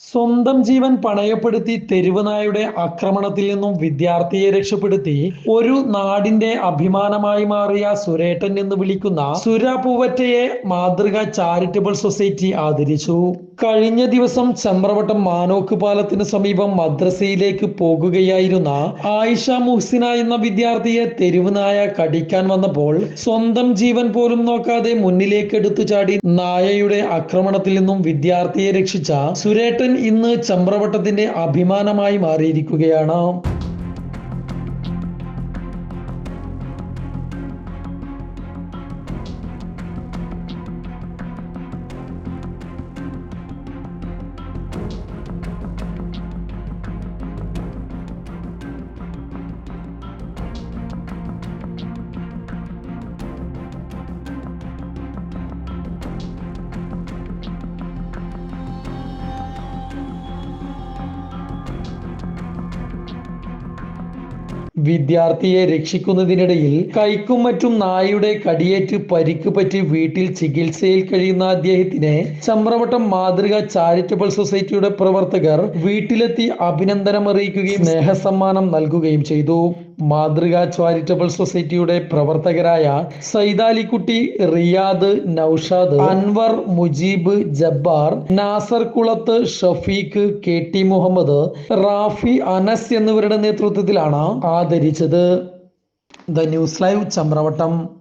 സ്വന്തം ജീവൻ പണയപ്പെടുത്തി തെരുവനായുടെ ആക്രമണത്തിൽ നിന്നും വിദ്യാർത്ഥിയെ രക്ഷപ്പെടുത്തി ഒരു നാടിന്റെ അഭിമാനമായി മാറിയ സുരേട്ടൻ എന്ന് വിളിക്കുന്ന സുര പൂവറ്റയെ മാതൃക ചാരിറ്റബിൾ സൊസൈറ്റി ആദരിച്ചു. കഴിഞ്ഞ ദിവസം ചമ്രവട്ടം മാനോക്ക് പാലത്തിന് സമീപം മദ്രസയിലേക്ക് പോകുകയായിരുന്ന ആയിഷ മുഹ്സിന എന്ന വിദ്യാർത്ഥിയെ തെരുവ് നായ കടിക്കാൻ വന്നപ്പോൾ സ്വന്തം ജീവൻ പോലും നോക്കാതെ മുന്നിലേക്ക് എടുത്തു ചാടി നായയുടെ ആക്രമണത്തിൽ നിന്നും വിദ്യാർത്ഥിയെ രക്ഷിച്ച സുരേട്ടൻ ഇന്ന് ചമ്രവട്ടത്തിന്റെ അഭിമാനമായി മാറിയിരിക്കുകയാണ്. വിദ്യാർത്ഥിയെ രക്ഷിക്കുന്നതിനിടയിൽ കൈക്കും മറ്റും നായയുടെ കടിയേറ്റ് പരിക്ക് പറ്റി വീട്ടിൽ ചികിത്സയിൽ കഴിയുന്ന അദ്ദേഹത്തിനെ ചമ്രവട്ടം മാതൃക ചാരിറ്റബിൾ സൊസൈറ്റിയുടെ പ്രവർത്തകർ വീട്ടിലെത്തി അഭിനന്ദനം അറിയിക്കുകയും സ്നേഹസമ്മാനം നൽകുകയും ചെയ്തു. മാതൃക ചാരിറ്റബിൾ സൊസൈറ്റിയുടെ പ്രവർത്തകരായ സൈതാലിക്കുട്ടി റിയാദ് നൌഷാദ് അൻവർ മുജീബ് ജബ്ബാർ നാസർ കുളത്ത് ഷഫീഖ് കെ ടി മുഹമ്മദ് റാഫി അനസ് എന്നിവരുടെ നേതൃത്വത്തിലാണ് ആദരിച്ചത്. The news live Chamravattam.